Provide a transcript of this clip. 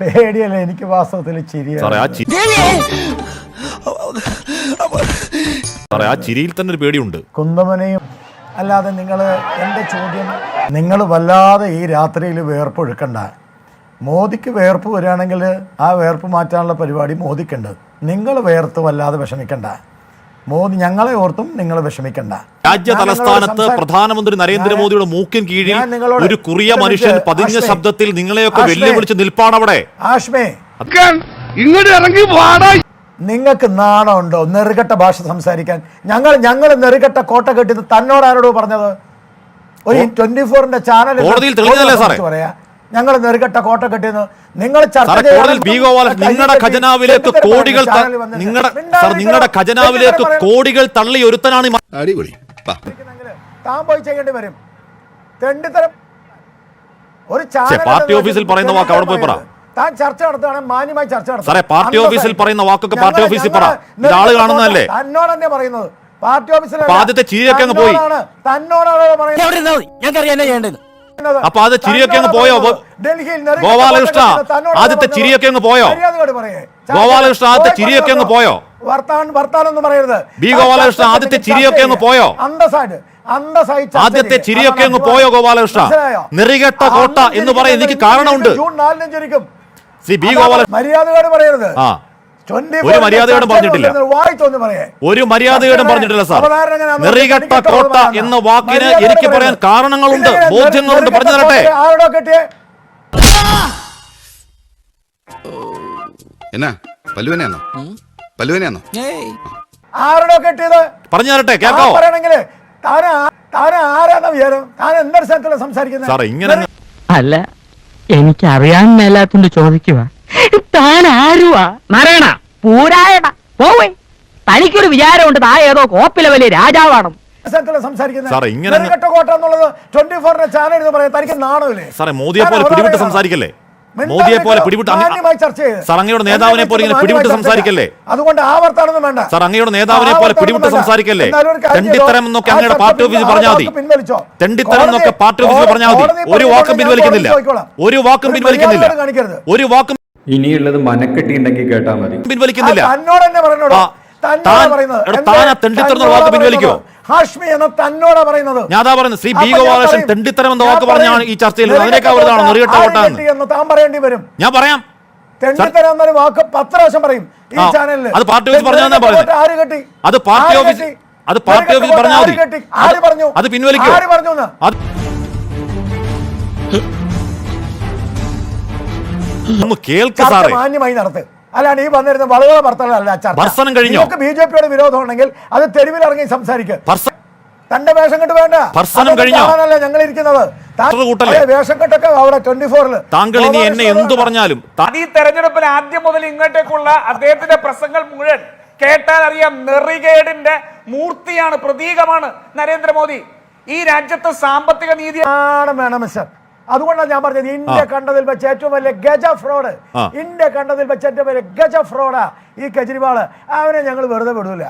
പേടിയല്ല എനിക്ക് വാസ്തവത്തിൽ സാറേ ആ ചിരിയാണ് ആ ചിരിയിൽ തന്നെ ഒരു പേടിയുണ്ട്. കുന്തമനയും അല്ലാതെ നിങ്ങൾ എന്റെ ചോദ്യം നിങ്ങൾ വല്ലാതെ ഈ രാത്രിയിൽ വേർപ്പ് എടുക്കണ്ട മോദിക്ക് വേർപ്പ് വരികയാണെങ്കിൽ ആ വേർപ്പ് മാറ്റാനുള്ള പരിപാടി മോദിക്കുണ്ട്. നിങ്ങൾ വേർത്ത് വല്ലാതെ വിഷമിക്കണ്ട. മോദി ഞങ്ങളെ ഓർത്തും നിങ്ങൾ വിഷമിക്കണ്ട. രാജ്യ തലസ്ഥാനത്ത് പ്രധാനമന്ത്രി നരേന്ദ്രമോദിയുടെ മൂക്കിൻ കീഴിൽ ഒരു കുറിയ മനുഷ്യൻ പതിഞ്ഞ ശബ്ദത്തിൽ നിങ്ങളെയൊക്കെ വെല്ലുവിളിച്ച് നിൽപ്പാണവിടെ ആഷ്മേ ഇങ്ങോട്ട് ഇറങ്ങി വാടാ. നിങ്ങൾക്ക് നാണമുണ്ടോ? നെറുകെട്ട ഭാഷ സംസാരിക്കാൻ. ഞങ്ങൾ ഞങ്ങൾ നെറുകെട്ട കോട്ട കെട്ടിയത് തന്നോട് ആരോടോ പറഞ്ഞത്? ഒരു ട്വന്റി ഫോറിന്റെ ചാനൽ? പറയാ. ഞങ്ങൾ നെറുകെട്ട കോട്ട കെട്ടിയെന്ന് നിങ്ങൾ നിങ്ങളുടെ ഖജനാവിലേക്ക് കോടികൾ നിങ്ങളുടെ. നിങ്ങളുടെ ഖജനാവിലേക്ക് കോടികൾ തള്ളി ഒരുത്തനാണ് താൻ പോയി ചെയ്യേണ്ടി വരും തെണ്ടിത്തരം ഒരു പാർട്ടി ഓഫീസിൽ പറയുന്ന വാക്ക് അവിടെ പോയി പറ. താൻ ചർച്ച നടത്തുകയാണ് മാന്യമായി ചർച്ച നടത്തണം. സാറേ, പാർട്ടി ഓഫീസിൽ പറയുന്ന വാക്കൊക്കെ പാർട്ടി ഓഫീസിൽ പറ. ഇതാൾ കാണുന്നതല്ലേ? തന്നോട് തന്നെ പറയുന്നത് പാർട്ടി ഓഫീസിൽ ആദ്യത്തെ ചിരിയൊക്കെ അങ്ങ് പോയി. തന്നോടാണ് പറയുന്നത് ഞങ്ങൾക്കറിയാം എന്നെ ചെയ്യേണ്ടത് അപ്പൊ അത് ചിരിയൊക്കെ അങ്ങ് പോയോ? ഗോപാലകൃഷ്ണ, ആദ്യത്തെ ചിരിയൊക്കെ അങ്ങ് പോയോ? ഗോപാലകൃഷ്ണ, ആദ്യത്തെ ചിരിയൊക്കെ അങ്ങ്. പോയോ? വർത്താനൊന്നും പറയരുത് ബി. ഗോപാലകൃഷ്ണ, ആദ്യത്തെ ചിരിയൊക്കെ അങ്ങ്. പോയോ? ആദ്യത്തെ ചിരിയൊക്കെ അങ്ങ് പോയോ ഗോപാലകൃഷ്ണ നിറികെട്ട കോട്ട എന്ന് പറയാൻ എനിക്ക് കാരണമുണ്ട് ജൂൺ നാലിനും ചിരിക്കും സി ബി മര്യാദയോട് പറയരുത് ആ 24 ഒരു മര്യാദയോടും പറഞ്ഞിട്ടില്ല. ഒരു മര്യാദയോടും പറഞ്ഞിട്ടില്ല സാർ. നെറികെട്ട കോട്ട എന്ന വാക്കിന് എനിക്ക് പറയാൻ കാരണങ്ങളുണ്ട് ബോധ്യങ്ങളുണ്ട്. പറഞ്ഞു തരട്ടെ. എന്നാ? പല്ലുവനെയാന്നോ പല്ലുവനെയാന്നോ ആരോടോ കെട്ടിയത്? പറഞ്ഞു തരട്ടെ കേട്ടോ പറയണെങ്കിൽ താൻ ആ- ആരാന്ന വിചാരം? താൻ എന്തൊരു സംസാരിക്കുന്നത് സാറേ ഇങ്ങനെ അല്ല എനിക്ക് അറിയാൻ മേലാത്തോണ്ട് ചോദിക്കുക താൻ ആരുവാ? നാരായണ പൂരായണ. പോവേ. തനിക്കൊരു വിചാരമുണ്ട് താ ഏതോ കോപ്പിലെ വലിയ രാജാവാണ് സ്ഥലത്തിലാണ് സംസാരിക്കുന്നത് സാറേ, ഇങ്ങനെ അങ്ങ് നെറുകെട്ട കോട്ട എന്നുള്ളത് ട്വന്റി ഫോറിന്റെ ചാനൽ എന്ന് പറയാം തനിക്ക് നാണമില്ലേ? സാറേ മോദിയെ പോലെ പിടിവിട്ട് സംസാരിക്കല്ലേ? മോദിയെ പോലെ പിടിവിട്ട് അങ്ങ് ചർച്ച ചെയ്യ്. സാർ അങ്ങയുടെ നേതാവിനെ പോലെ ഇങ്ങനെ പിടിവിട്ട് സംസാരിക്കല്ലേ? അതുകൊണ്ട് ആവർത്തനൊന്നും വേണ്ട. സാർ അങ്ങയുടെ നേതാവിനെ പോലെ പിടിവിട്ട് സംസാരിക്കല്ലേ? തെണ്ടിത്തരം എന്നൊക്കെ അങ്ങയുടെ പാർട്ടി ഓഫീസിൽ പിൻവലിച്ചോ. പറഞ്ഞാൽ ആ മതി തെണ്ടിത്തരം എന്നൊക്കെ പാർട്ടി ഓഫീസിൽ പറഞ്ഞാൽ മതി. ഒരു വാക്കും പിൻവലിക്കുന്നില്ല. ഒരു വാക്കും പിൻവലിക്കുന്നില്ല. ഒരു വാക്കും ഇനിയുള്ളത് മനക്കെട്ടി ഉണ്ടെങ്കിൽ കേട്ടാ മതി. പിൻവലിക്കുന്നില്ല. തന്നോട് തന്നെ പിൻവലിക്കോ? ഹാഷ്മി എന്ന തന്നോടാ പറയുന്നത്. ഞാൻ പറയുന്നത്. ശ്രീ ബി ഗോപാലകൃഷ്ണൻ തെണ്ടിത്തരം എന്ന വാക്ക് പറഞ്ഞാണ് ഈ ചർച്ചയിൽ അതിനേക്കാൾ വലുതാണോ? നെറുകെട്ട താൻ പറയേണ്ടി വരും. ഞാൻ പറയാം. തെണ്ടിത്തരം എന്നൊരു വാക്ക് പത്ത് പ്രാവശ്യം പറയും ഈ ചാനലിൽ അത് പാർട്ടി ഓഫീസ് പറഞ്ഞാ ഞാൻ പറയുന്നത്. ആര് കെട്ടി? അത് പാർട്ടി ഓഫീസ് അത് പാർട്ടി നെറുകെട്ട ഓഫീസ് പറഞ്ഞാൽ ആര് മതി. ആര് പറഞ്ഞു അത് പിൻവലിക്കും? ആര് പറഞ്ഞു ഒന്ന് കേൾക്കാം സാറേ. മാന്യമായി നടത്തുക അല്ലാണ്ട് നീ വന്നിരുന്ന വളരെ ചർച്ച. ഭർസനം കഴിഞ്ഞു? നിങ്ങൾക്ക് ബി ജെ പിയുടെ വിരോധം ഉണ്ടെങ്കിൽ അത് തെരുവിൽ ഇറങ്ങി സംസാരിക്കുക തന്റെ വേഷം കെട്ട് വേണ്ട. ഭർസനം അതൊന്നും കഴിഞ്ഞോ? കാണാനല്ല ഞങ്ങൾ ഇരിക്കുന്നത്? വേഷം കെട്ടൊക്കെ അവിടെ ട്വന്റി ഫോറിൽ താങ്കൾ ഇനി എന്നെ എന്തു പറഞ്ഞാലും ഈ തെരഞ്ഞെടുപ്പിൽ ആദ്യം മുതൽ ഇങ്ങോട്ടേക്കുള്ള അദ്ദേഹത്തിന്റെ പ്രസംഗങ്ങൾ മുഴുവൻ കേട്ടാൽ അറിയാം നെറികേടിന്റെ മൂർത്തിയാണ് പ്രതീകമാണ് നരേന്ദ്രമോദി. ഈ രാജ്യത്ത് സാമ്പത്തിക നീതി ആണ് വേണം മിസ്റ്റർ. അതുകൊണ്ടാണ് ഞാൻ പറഞ്ഞത് ഇന്ത്യ കണ്ടതിൽ വെച്ച് ഏറ്റവും വലിയ ഗജ ഫ്രോഡ്. ഇന്ത്യ കണ്ടതിൽ വെച്ച് ഏറ്റവും വലിയ ഗജ ഫ്രോഡാ ഈ കെജ്രിവാൾ. അവനെ ഞങ്ങൾ വെറുതെ വിടൂല.